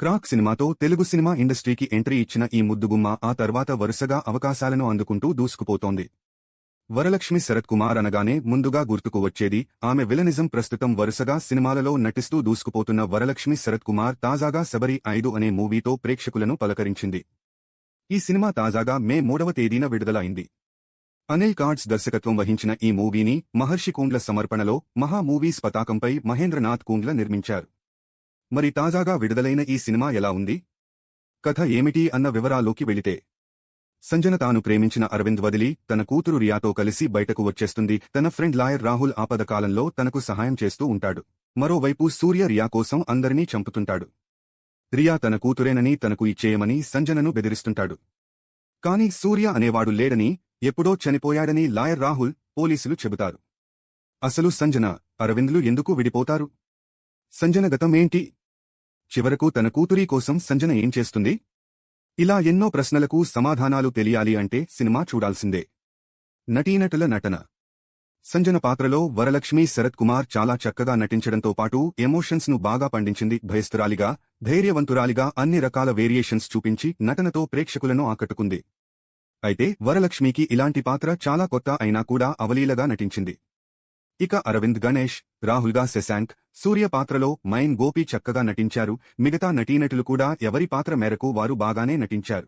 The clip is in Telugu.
క్రాక్ సినిమాతో తెలుగు సినిమా ఇండస్ట్రీకి ఎంట్రీ ఇచ్చిన ఈ ముద్దుగుమ్మ ఆ తర్వాత వరుసగా అవకాశాలను అందుకుంటూ దూసుకుపోతోంది. వరలక్ష్మి శరత్ కుమార్ అనగానే ముందుగా గుర్తుకు వచ్చేది ఆమె విలనిజం ప్రస్తుతం వరుసగా సినిమాలలో నటిస్తూ దూసుకుపోతున్న వరలక్ష్మి శరత్ కుమార్ తాజాగా శబరి ఐదు అనే మూవీతో ప్రేక్షకులను పలకరించింది. ఈ సినిమా తాజాగా మే మూడవ తేదీన విడుదల అయింది అనిల్ కార్డ్స్ దర్శకత్వం వహించిన ఈ మూవీని మహర్షి కుండ్ల సమర్పణలో మహా మూవీస్ పతాకంపై మహేంద్రనాథ్ కుండ్ల నిర్మించారు. మరి తాజాగా విడుదలైన ఈ సినిమా ఎలా ఉంది? కథ ఏమిటి అన్న వివరాల్లోకి వెళితే. సంజన తాను ప్రేమించిన అరవింద్ వదిలి తన కూతురు రియాతో కలిసి బయటకు వచ్చేస్తుంది. తన ఫ్రెండ్ లాయర్ రాహుల్ ఆపద కాలంలో తనకు సహాయం చేస్తూ ఉంటాడు. మరోవైపు సూర్య రియా కోసం అందరినీ చంపుతుంటాడు. రియా తన కూతురేనని తనకు ఇచ్చేయమని సంజనను బెదిరిస్తుంటాడు. కాని సూర్య అనేవాడు లేడని ఎప్పుడో చనిపోయాడని లాయర్ రాహుల్ పోలీసులు చెబుతారు. అసలు సంజన అరవింద్లు ఎందుకు విడిపోతారు? సంజన గతమేంటి ఏంటి? చివరకు తన కూతురి కోసం సంజన ఏం చేస్తుంది? ఇలా ఎన్నో ప్రశ్నలకు సమాధానాలు తెలియాలి అంటే సినిమా చూడాల్సిందే. నటీనటుల నటన. సంజన పాత్రలో వరలక్ష్మి శరత్ కుమార్ చాలా చక్కగా నటించడంతో పాటు ఎమోషన్స్ను బాగా పండించింది భయస్థురాలిగా ధైర్యవంతురాలిగా అన్ని రకాల వేరియేషన్స్ చూపించి నటనతో ప్రేక్షకులను ఆకట్టుకుంది. అయితే వరలక్ష్మికి ఇలాంటి పాత్ర చాలా కొత్త అయినా కూడా అవలీలగా నటించింది. ఇక అరవింద్ గణేష్ రాహుల్గా శశాంక్ సూర్య పాత్రలో మైన్ గోపి చక్కగా నటించారు. మిగతా నటీనటులు కూడా ఎవరి పాత్ర మేరకు వారు బాగానే నటించారు.